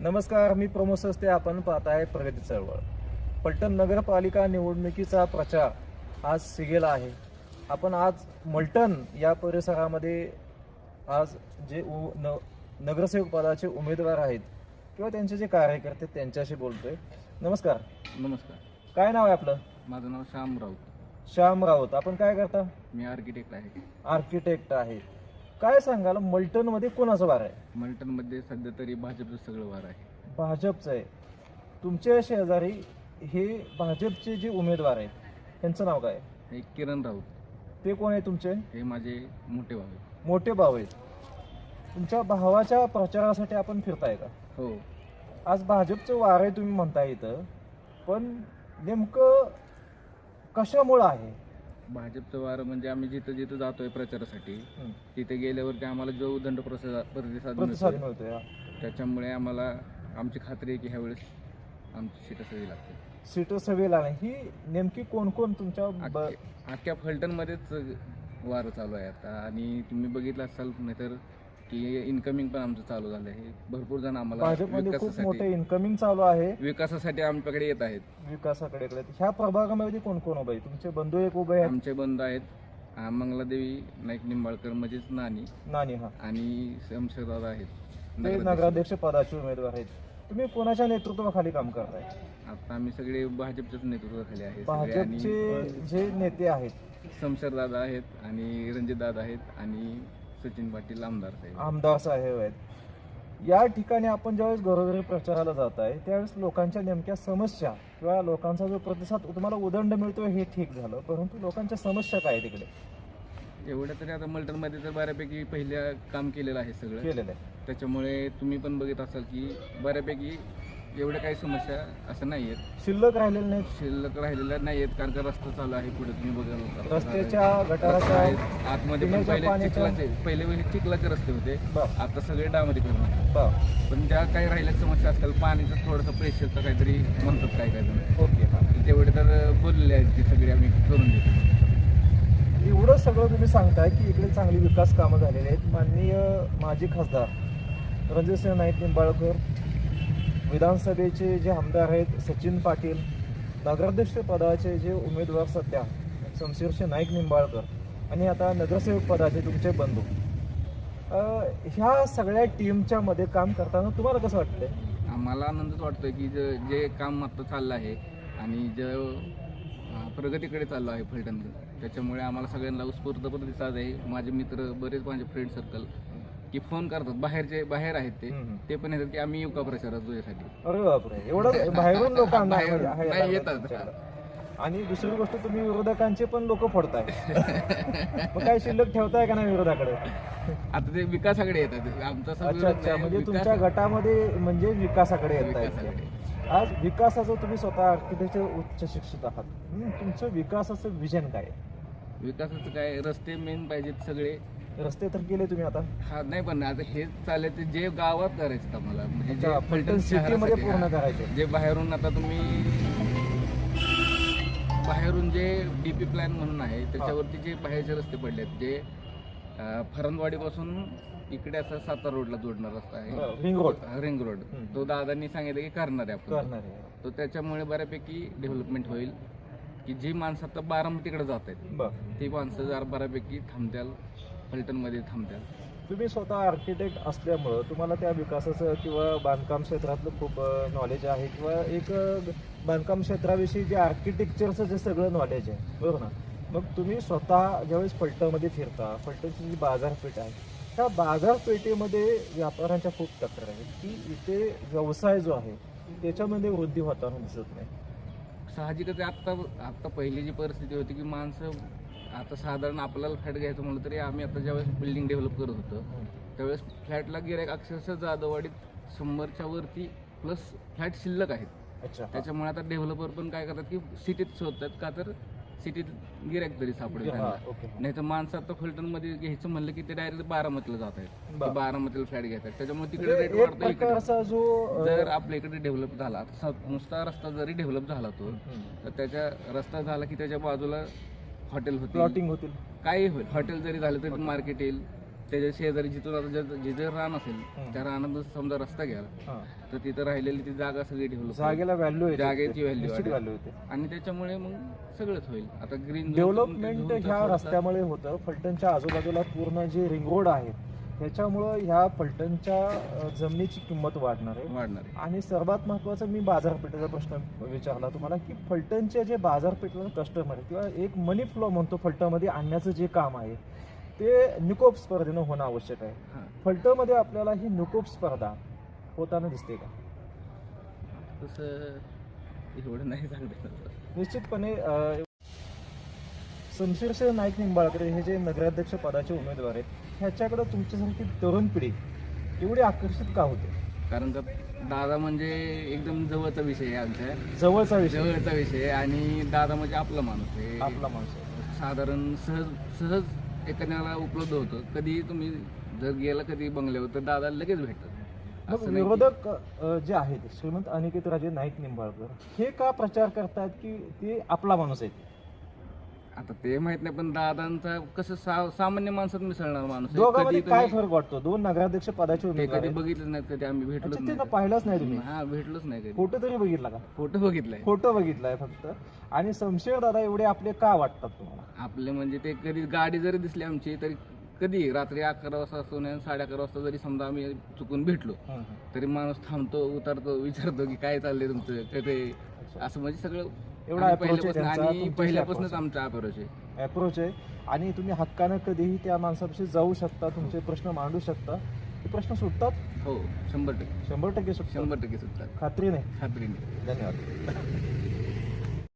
नमस्कार मी प्रमोद सस्ते आपण पाहत आहे प्रगती चळवळ. पलटण नगरपालिका निवडणुकीचा प्रचार आज सिगेला आहे. आपण आज मलटण या परिसरामध्ये आज जे उ न नगरसेवक पदाचे उमेदवार आहेत किंवा त्यांचे जे कार्यकर्ते त्यांच्याशी बोलतोय. नमस्कार. नमस्कार. काय नाव आहे आपलं? माझं नाव श्याम राऊत. श्याम राऊत. आपण काय करता? मी आर्किटेक्ट आहे. आर्किटेक्ट आहे. काय सांगाल मलटणमध्ये कोणाचं वार आहे? मल्टनमध्ये सध्या तरी भाजपचं सगळं वार आहे. भाजपचं आहे. तुमच्या शेजारी हे भाजपचे जे उमेदवार आहेत त्यांचं नाव काय? आहे? एक किरण राऊत. ते कोण आहे तुमचे? हे माझे मोठे भाऊ आहेत. मोठे भाऊ आहेत. तुमच्या भावाच्या प्रचारासाठी आपण फिरताय का? हो. आज भाजपचं वार आहे तुम्ही म्हणताय इथं पण नेमकं कशामुळं आहे? भाजपचं वार म्हणजे आम्ही जिथं जिथं जातोय प्रचारासाठी हं. तिथे गेल्यावरती आम्हाला जो उदंड प्रतिसाद प्रतिसाद प्रतिसाद मिळतोय, मिळतोय हा. त्याच्यामुळे आम्हाला आमची खात्री आहे की ह्यावेळेस आमची सीट असावी लागते सीट सभेला नाही ही नेमकी कोण कोण तुमच्या ब- अख्ख्या- अख्ख्या फलटणमध्येच वार चालू आहे आता आणि तुम्ही बघितलं असाल नाहीतर की इन्कमिंग पण आमचं चालू झालं आहे भरपूर जण आम्हाला भाजपमध्ये खूप विकासासाठी मोठे इन्कमिंग चालू आहे. विकासासाठी आमच्याकडे येत आहेत. विकासाकडे कडे. ह्या प्रभागामध्ये कोण कोण उभे आहे? तुमचे बंधू एक उभे आहेत. आमचे बंधू आहेत. मंगलादेवी नाईक निंबाळकर म्हणजेच नानी. नानी हा. आणि शमशेरदादा आहेत. ते नगराध्यक्ष. नगराध्यक्ष पदाचे उमेदवार आहेत. तुम्ही कोणाच्या नेतृत्वाखाली काम करताय? आता आम्ही सगळे भाजपच्याच नेतृत्वाखाली आहे. सगळे आणि भाजपचे जे नेते आहेत. शमशेरदादा आहेत आणि रणजितदादा आहेत आणि सचिन पाटील आमदार साहेब. आमदार साहेब आहेत. या ठिकाणी आपण ज्यावेळेस घरोघरी प्रचाराला जात आहे त्यावेळेस लोकांच्या नेमक्या समस्या किंवा लोकांचा जो प्रतिसाद तुम्हाला उदंड मिळतोय हे ठीक झालं परंतु लोकांच्या समस्या काय आहे तिकडे? एवढं तरी आता मल्टनमध्ये तर बऱ्यापैकी पहिल्या काम केलेलं आहे सगळं. केलेलं आहे. त्याच्यामुळे तुम्ही पण बघित असाल की बऱ्यापैकी एवढ्या काही समस्या असं नाही आहेत शिल्लक राहिलेले नाहीत? शिल्लक राहिलेल्या नाही आहेत कारण का रस्ता चालू आहे पुढे तुम्ही बघाल रस्त्याच्या रस्ता गटाराच्या आहेत. आतमध्ये पण पिण्याच्या पहिले पाण्याच्या- चिखलाचे पहिले वेळी चिखलाचे रस्ते होते. बर आता सगळे डामध्ये. बर पण ज्या काही राहिल्या समस्या असतील पाण्याचं थोडंसं प्रेशरचं काहीतरी म्हणतात काय काय जण. ओके. हा तेवढे तर बोललेले आहेत की सगळे आम्ही करून देतो. एवढं सगळं तुम्ही सांगताय की इकडे चांगली विकास कामं झालेली आहेत. माननीय माजी खासदार रणजितसिंह नाईक निंबाळकर विधानसभेचे जे आमदार आहेत सचिन पाटील नगराध्यक्ष पदाचे जे उमेदवार सध्या शमशेरशे नाईक निंबाळकर आणि आता नगरसेवक पदाचे तुमचे बंधू. ह्या सगळ्या टीमच्या मध्ये काम करताना तुम्हाला कसं वाटतंय? आम्हाला आनंदच वाटतोय की जे जे काम आता चाललं आहे आणि जे प्रगतीकडे चाललं आहे फलटण. त्याच्यामुळे आम्हाला सगळ्यांना उत्स्फूर्त दिसत आहे. माझे मित्र बरेच माझे फ्रेंड सर्कल की फोन करतात बाहेरचे बाहेर आहेत ते. ते पण येतात की आम्ही येऊ का प्रचारात तुझ्यासाठी? अरे बापरे एवढं बाहेरून. आहे- नाही, येतात. आणि दुसरी गोष्ट तुम्ही विरोधकांचे पण लोक फोडताय. मग काय शिल्लक ठेवताय का नाही विरोधाकडे? आता ते विकासाकडे येतात. आमचा अच्छा सगळं अच्छा नाही, म्हणजे तुमच्या गटामध्ये म्हणजे विकासाकडे आज विकासाचं तुम्ही स्वतः आर्किटेक्चर उच्च शिक्षित आहात. तुमचं विकासाचं विजन काय? विकासाचं काय रस्ते मेन पाहिजेत सगळे. रस्ते तर केले तुम्ही आता. हा नाही पण आता हे चालले ते जे गावात करायचं आम्हाला म्हणजे जे अच्छा, फलटण सिटीमध्ये शहरासाठी, पूर्ण हा. करायचे. जे बाहेरून आता तुम्ही बाहेरून जे डीपी प्लॅन म्हणून आहे त्याच्यावरती जे बाहेरचे रस्ते पडले आहेत जे अं, इकडे असं सातारा रोडला जोडणार रस्ता आहे. रिंग रोड रिंग रोड हम्म. तो दादांनी सांगितलं की करणार आहे आपण. करणार आहे. तो त्याच्यामुळे बऱ्यापैकी डेव्हलपमेंट होईल. की जी माणसं आता बारामतीकडे जात आहेत बर. ती माणसं जरा बऱ्यापैकी थांबत्याल फलटणमध्ये थांबत्याल तुम्ही स्वतः आर्किटेक्ट असल्यामुळं तुम्हाला त्या विकासाचं किंवा बांधकाम क्षेत्रातलं खूप नॉलेज आहे किंवा एक अ, बांधकाम क्षेत्राविषयी जे आर्किटेक्चरचं जे सगळं नॉलेज आहे बरोबर ना? मग तुम्ही स्वतः ज्यावेळेस फलटणमध्ये फिरता फलटणची जी बाजारपेठ आहे त्या बाजारपेठेमध्ये व्यापाऱ्यांच्या खूप तक्रार आहेत की इथे व्यवसाय जो आहे त्याच्यामध्ये वृद्धी होताना दिसत नाही. साहजिकच आत्ता आत्ता पहिली जी परिस्थिती होती की माणसं आता साधारण आपल्याला फ्लॅट घ्यायचं म्हणलं तरी आम्ही आता ज्यावेळेस बिल्डिंग डेव्हलप करत होतो त्यावेळेस फ्लॅटला गिरायक अक्षरशः जाधववाडीत शंभरच्या वरती प्लस फ्लॅट शिल्लक आहेत. अच्छा त्याच्यामुळे आता डेव्हलपर पण काय करतात की सिटीत शोधतात का तर सिटीत गिरायक तरी सापडेल नाही तर माणसं आता फलटणमध्ये घ्यायचं म्हणलं की ते डायरेक्ट बारामतीला जात आहेत. बारामतीला फ्लॅट घेतात. त्याच्यामुळे तिकडे म्हणजे रेट एक वाढतो इकडे. जर आपल्या इकडे डेव्हलप झाला नुसता रस्ता जरी डेव्हलप झाला तो. तर त्याच्या रस्ता झाला की त्याच्या बाजूला हॉटेल होतील प्लॉटिंग होतील. काही होईल. हॉटेल जरी झालं तरी मार्केट येईल. त्याच्या शेजारी जिथून आता जे- जिथे रान असेल. त्या रानात समजा रस्ता घ्याला हां. तर तिथं राहिलेली ती जागा सगळी डेव्हलप जागेला व्हॅल्यू जागेची. व्हॅल्यू होते आणि त्याच्यामुळे मग सगळंच होईल. आता ग्रीन डेव्हलपमेंट ह्या रस्त्यामुळे होतं. फलटणच्या आजूबाजूला पूर्ण जे रिंग रोड आहे त्याच्यामुळं ह्या फलटणच्या जमिनीची किंमत वाढणार आहे. वाढणार आहे. आणि सर्वात महत्त्वाचा मी बाजारपेठेचा प्रश्न विचारला तुम्हाला की फलटणचे जे बाजारपेठेला कस्टमर आहे किंवा एक मनी फ्लो म्हणतो फलटणमध्ये आणण्याचं जे काम आहे ते निकोप स्पर्धेनं होणं आवश्यक आहे. फलटणमध्ये आपल्याला ही निकोप स्पर्धा होताना दिसते का? तसं एवढं नाही सांगता निश्चितपणे अ, शमशेरशेर नाईक निंबाळकर हे जे नगराध्यक्ष पदाचे उमेदवार आहेत ह्याच्याकडे तुमच्यासारखी तरुण पिढी एवढी आकर्षित का होते? कारण का दादा म्हणजे एकदम जवळचा विषय आहे आमच्या. जवळचा विषय. जवळचा विषय आहे आणि दादा म्हणजे आपला माणूस आहे. आपला माणूस आहे. साधारण सहज सहज एखाद्याला उपलब्ध होतं. कधी तुम्ही जर गेला कधी बंगल्यावर तर दादा लगेच भेटतात. मग असं नाही की- विरोधक अ, जे आहेत श्रीमंत अनिकेत राजे नाईक निंबाळकर हे का प्रचार करतात की ते आपला माणूस आहे? आता ते माहीत नाही पण दादांचा कसं सा- सामान्य माणसात मिसळणार माणूस आहे. दोघांमध्ये कधी काय तुम्ही- फरक वाटतो? दोन नगराध्यक्ष पदाचे ते उमेदवार कधी आहेत. बघितलं नाहीत कधी आम्ही भेटलोच अच्छा, ते नाही. पाहिलंच नाही तुम्ही. हा भेटलोच नाही कधी. फोटो तरी बघितला का? फोटो बघितलाय. फोटो बघितलाय फक्त. आणि शमशेर दादा एवढे आपले का वाटतात तुम्हाला? आपले म्हणजे ते कधी गाडी जरी दिसली आमची तरी कधी? रात्री अकरा वाजता असतो नाही साडे अकरा वाजता जरी समजा आम्ही चुकून भेटलो तरी माणूस थांबतो उतरतो विचारतो की काय चाललंय तुमचं? काय ते? असं म्हणजे सगळं एवढा approach आहे त्यांचा, आणि तुमच्याशी पहिल्यापासूनच approach आमचा अप्रोच आहे. अप्रोच आहे. आणि तुम्ही हक्कानं कधीही त्या माणसापाशी जाऊ शकता तुमचे प्रश्न मांडू शकता. ते प्रश्न सुटतात. हो शंभर टक्के. शंभर टक्के सुटतात. शंभर टक्के सुटतात. खात्री नाही खात्रीने. धन्यवाद.